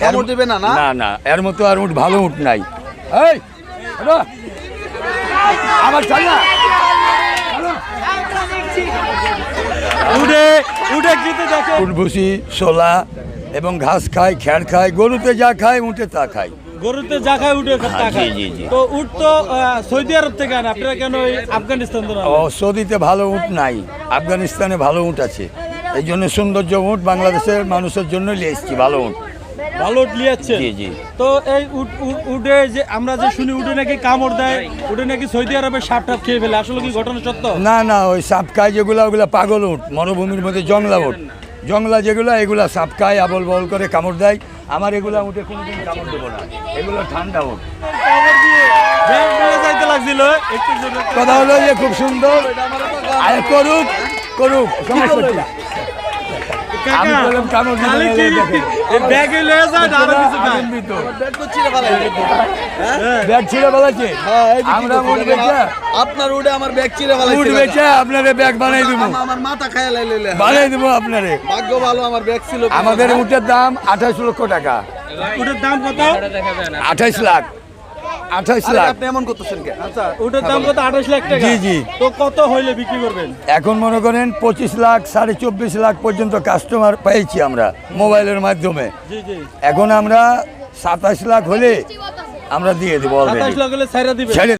কামড় দেবে না না? না না এর মতো আর উঠ ভালো উঠ নাই। এই। আবার চল না। উঠে উঠে দেখে। সোলা এবং ঘাস খায় খ্যার খায় গরুতে যা খায় উঠে তা খায়। গরুতে যা খায় উঠে হ্যাঁ, জি, জি, জি। তো উঠ তো সৌদি আরব থেকে আনে। আপনারা কেন ওই আফগানিস্তান থেকে ও সৌদিতে ভালো উঠ নাই। আফগানিস্তানে ভালো উঠ আছে। এই জন্য সৌন্দর্য উঠ বাংলাদেশের মানুষের জন্য নিয়ে এসেছি ভালো উঠ। ভালো লিয়াচ্ছে জি জি। তো এই উট- যে আমরা যে শুনি উঠে নাকি কামড় দেয় উঠে নাকি সৌদি আরবে সাপ টাপ খেয়ে ফেলে। আসলে কি ঘটনা সত্য? না না ওই সাপ খায় যেগুলো ওগুলো পাগল উঠ মরুভূমির মধ্যে জংলা উঠ জংলা যেগুলো এগুলো সাপ খায় আবল বল করে কামড় দেয়। আমার এগুলা উঠে কোনোদিন কামড় দেবো না। এগুলো ঠান্ডা উঠ কথা হলো যে খুব সুন্দর। আর করুক করুক সমস্যা? আমি বললাম ব্যাগে লয়ে আরও কিছু? ব্যাট তো ছিঁড়ে হ্যাঁ। ছিঁড়ে হ্যাঁ, আমরা উঠ বেচা। আপনার উঠে আমার ব্যাগ চিরে উঠ ফেলাইছে বেচা আপনারে ব্যাগ বানাই দিব। আমার- আমার মাথা খায় লাইলে বানাই দিব আপনারে। ভাগ্য ভালো আমার ব্যাগ ছিল। আমাদের উটের দাম আঠাশ লক্ষ টাকা। উটের দাম কত? আঠাইশ লাখ। আঠাইশ আরে, লাখ। আপনি এমন করতেছেন কেন আচ্ছা উটের দাম কত? আঠাশ লাখ টাকা? জি, জি। তো কত হইলে বিক্রি করবেন? এখন মনে করেন পঁচিশ লাখ সাড়ে চব্বিশ লাখ পর্যন্ত কাস্টমার পেয়েছি আমরা মোবাইলের মাধ্যমে। জি জি। এখন আমরা সাতাশ লাখ হলে আমরা দিয়ে দেবো ছেড়ে